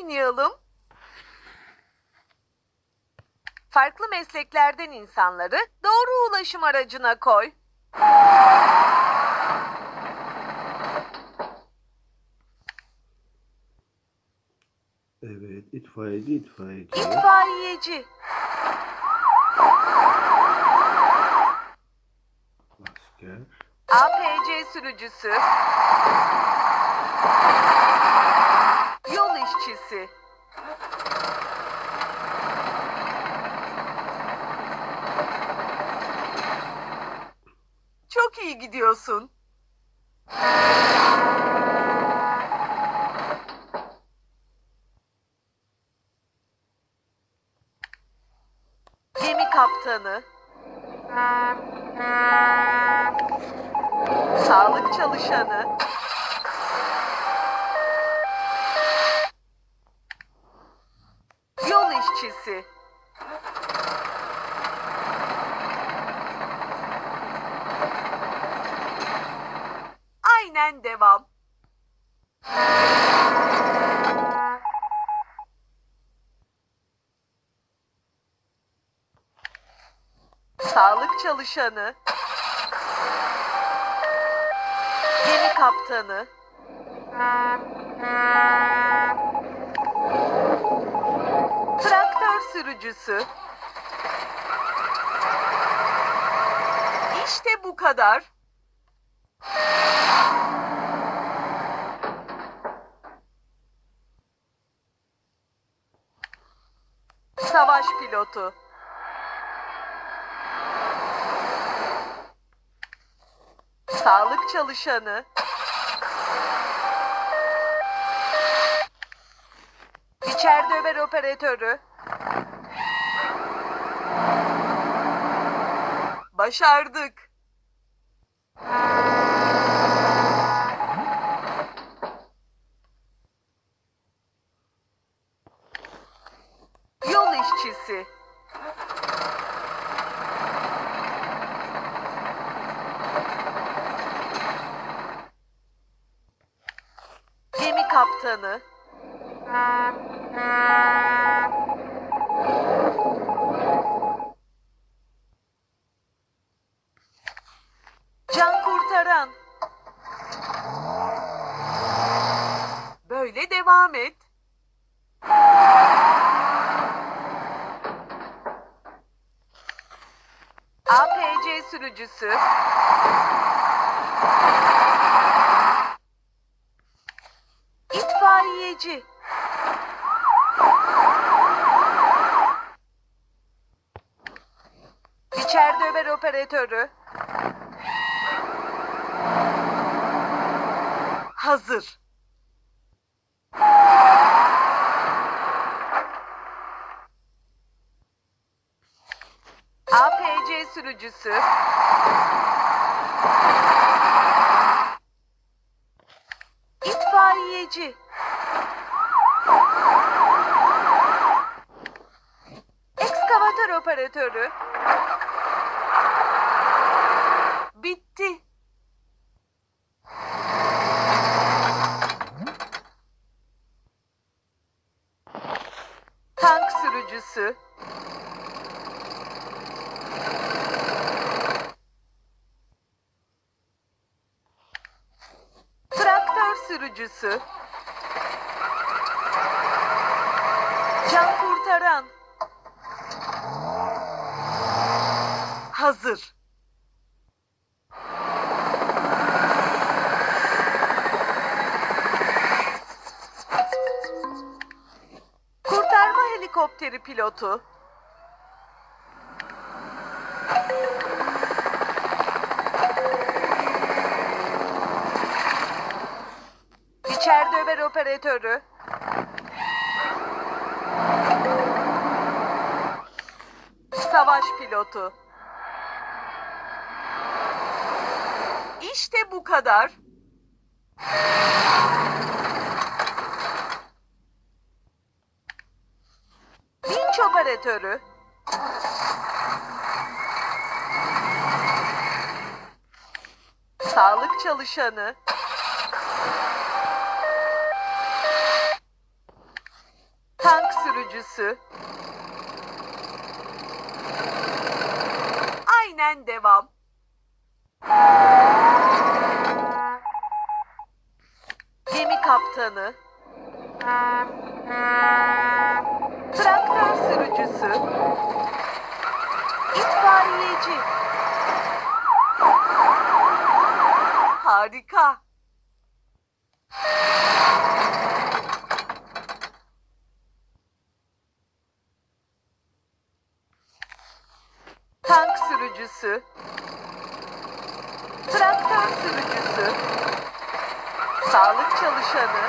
oynayalım. Farklı mesleklerden insanları doğru ulaşım aracına koy. Evet, itfaiyeci, itfaiyeci. İtfaiyeci, Asker. APC sürücüsü, yol işçisi, Çok iyi gidiyorsun. Gemi kaptanı. Sağlık çalışanı. Devam. Sağlık çalışanı. Gemi kaptanı. Traktör sürücüsü. İşte bu kadar. Savaş pilotu. Sağlık çalışanı. İçeride Ömer operatörü. Başardık. Kaptanı. Can kurtaran. Böyle devam et. APC sürücüsü. İtfaiyeci. İçeride Ömer operatörü. Hazır. APC sürücüsü. İtfaiyeci. Operatörü. Bitti. Tank sürücüsü. Traktör sürücüsü. Can kurtaran. Hazır. Kurtarma helikopteri pilotu. İçeride Ömer operatörü. Savaş pilotu. İşte bu kadar. Vinç operatörü. Sağlık çalışanı. Tank sürücüsü. Aynen devam. Gemi kaptanı. Traktör sürücüsü. İtfaiyeci. Harika. Tank sürücüsü. Traktör sürücüsü. Sağlık çalışanı.